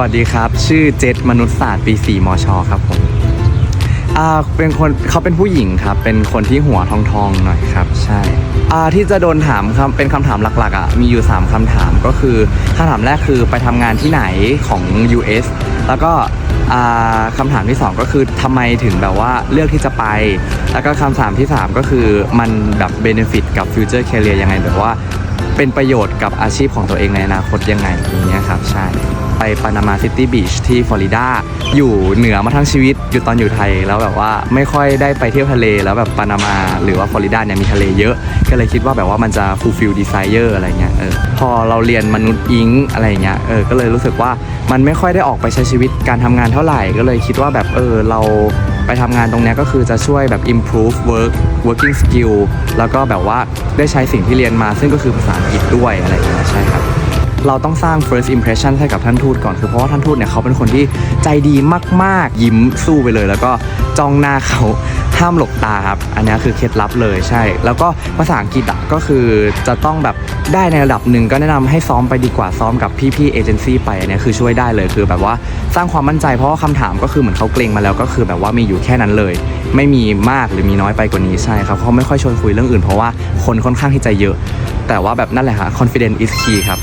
วัสดีครับ ชื่อเจษมนุษยศาสตร์ปี 4 มช ครับผมอ่าเป็นคนเขาเป็นผู้หญิงครับ เป็นคนที่หัวทองทองๆหน่อยครับ ใช่อ่าที่จะโดนถามครับเป็นคำถามหลักๆอะมีอยู่ 3คำถามก็คือคำถามแรกคือไปทำงานที่ไหนของ US แล้วก็อ่าคำถามที่ 2 ก็คือทำไมถึงแบบว่าเลือกที่จะไป แล้วก็คำถามที่ 3 ก็คือมันแบบเบนฟิตกับฟิวเจอร์แคเรียยังไงแบบว่าเป็นประโยชน์กับอาชีพของตัวเองในอนาคตยังไงอย่างเงี้ยครับ ใช่ ไปปานามาซิตี้บีชที่ฟลอริดาอยู่เหนือมาทั้งชีวิต อยู่ตอนอยู่ไทยแล้วแบบว่าไม่ค่อยได้ไปเที่ยวทะเลแล้วแบบปานามาหรือว่าฟลอริดาเนี่ยมีทะเลเยอะ ก็เลยคิดว่าแบบว่ามันจะ fulfill desire อะไรเงี้ยเออพอเราเรียนมนุษย์อิงอะไรเงี้ยเออก็เลยรู้สึกว่ามันไม่ค่อยได้ออกไปใช้ชีวิตการทำงานเท่าไหร่ก็เลยคิดว่าแบบเออเราไปทำงานตรงเนี้ยก็คือจะช่วยแบบ improve work working skill แล้วก็แบบว่าได้ใช้สิ่งที่เรียนมาซึ่งก็คือภาษาอังกฤษด้วยอะไรอย่างเงี้ยใช่ครับ เราต้องสร้าง first impression ให้กับท่านทูตก่อนคือเพราะว่าท่านทูตเนี่ยเขาเป็นคนที่ใจดีมากๆ ยิ้มสู้ไปเลย แล้วก็จ้องหน้าเขาห้ามหลบตาครับ อันนี้คือเคล็ดลับเลยใช่ แล้วก็ภาษาอังกฤษอะก็คือจะต้องแบบได้ในระดับหนึ่งก็แนะนำให้ซ้อมไปดีกว่าซ้อมกับพี่ๆเอเจนซี่ไปอันนี้คือช่วยได้เลยคือแบบว่าสร้างความมั่นใจเพราะว่าคำถามก็คือเหมือนเขาเกรงมาแล้วก็คือแบบว่ามีอยู่แค่นั้นเลย ไม่มีมากหรือมีน้อยไปกว่านี้ใช่ครับเขาไม่ค่อยชวนคุยเรื่องอื่นเพราะว่าคนค่อนข้างที่จะเยอะ แต่ว่าแบบนั่นแหละฮะ confidence is key ครับ